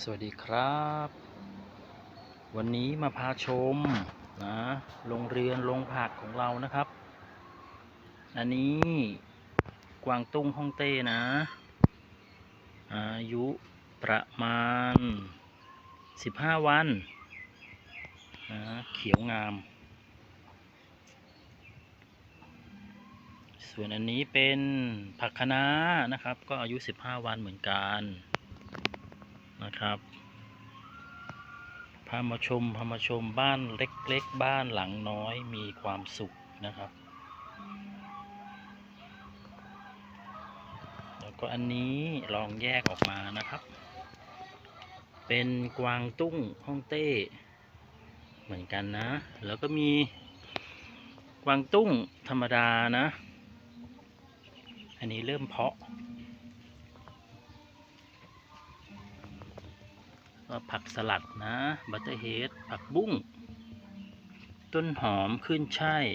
สวัสดีครับ วันนี้มาพาชมนะโรงเรือนโรงผักของเรานะครับ อันนี้กวางตุ้งฮ่องเต้นะ อายุประมาณ 15 วันนะเขียวงาม ส่วนอันนี้เป็นผักคะน้านะครับ ก็อายุ 15 วันเหมือนกัน นะครับ พามาชม พามาชมบ้านเล็กๆ บ้านหลังน้อยมีความสุขนะครับ แล้วก็อันนี้ลองแยกออกมานะครับ เป็นกวางตุ้งฮ่องเต้ เหมือนกันนะ แล้วก็มีกวางตุ้งธรรมดานะ อันนี้เริ่มเพาะ ก็ผักสลัดนะ บัตเตอร์เฮด ผักบุ้ง ต้นหอมขึ้นช่าย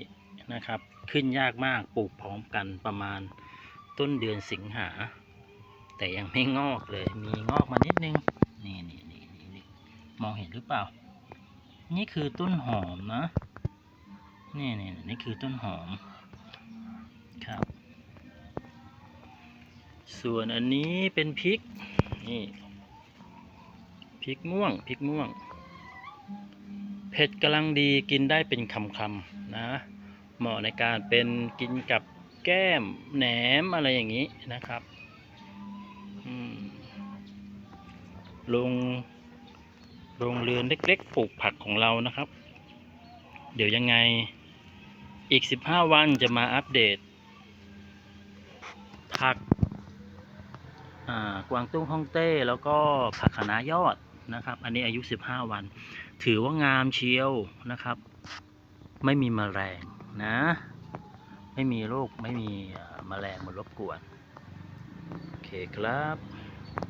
นะครับ ขึ้นยากมาก ปลูกพร้อมกันประมาณต้นเดือนสิงหา แต่ยังไม่งอกเลย มีงอกมานิดนึง นี่นี่นี่นี่มองเห็นหรือเปล่า นี่คือต้นหอมนะ นี่นี่นี่คือต้นหอม ครับ ส่วนอันนี้เป็นพริก นี่ ริกม่วงพริกม่วง เผ็ดกำลังดีกินได้เป็นคำๆนะ เหมาะในการเป็นกินกับแก้มแหนมอะไรอย่างนี้นะครับอืมโรงโรงเรือนเล็กๆปลูกผักของเรานะครับ เดี๋ยวยังไงอีก 15 วันจะมาอัปเดต ผักกวางตุ้งฮ่องเต้แล้วก็ผักคะน้ายอด นะครับ อันนี้อายุ 15 วัน ถือว่างามเชียวนะครับ ไม่มีแมลงนะ ไม่มีโรคไม่มีมแมลงมารบกวน โอเคครับ